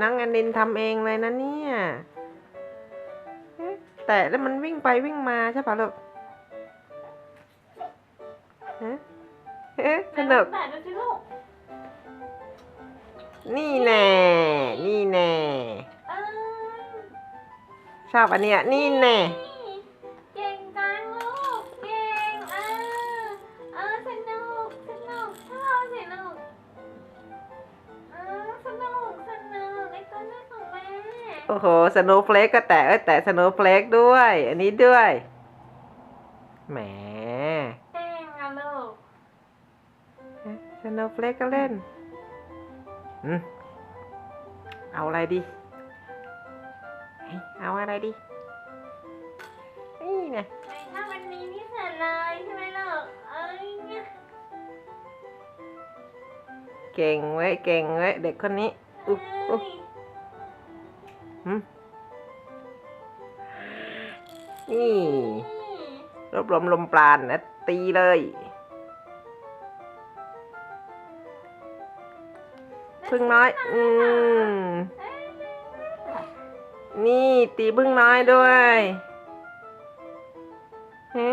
น้องอันดินทำเองเลยนะเนี่ยเอ๊ะแต่แล้วมันวิ่งไปวิ่งมาใช่ปะลูกฮะเอ๊ะสนุกแต่ดูสิลูกนี่แน่ นี่แน่เออชอบอันเนี้ย นี่แน่ โอ้โหสโนว์เฟลกก็แตะเอ้ยแตะสโนว์เฟลกด้วย อันนี้ด้วย แหมเก่งอะลูกสโนว์เฟลกก็เล่นอืมเอาอะไรดีเฮ้ยเอาอะไรดี นี่ไงไอ้ถ้าวันนี้นี่เสร็จเลยใช่ไหมลูกเอ้ยเนี่ยเก่งเว้ย เก่งเว้ย เด็กคนนี้อุ๊บอุ๊บ หืมนี่รวบรวมลมปราณนะตีเลย พึ่งน้อย อืม นี่ตีพึ่งน้อยด้วยเฮ้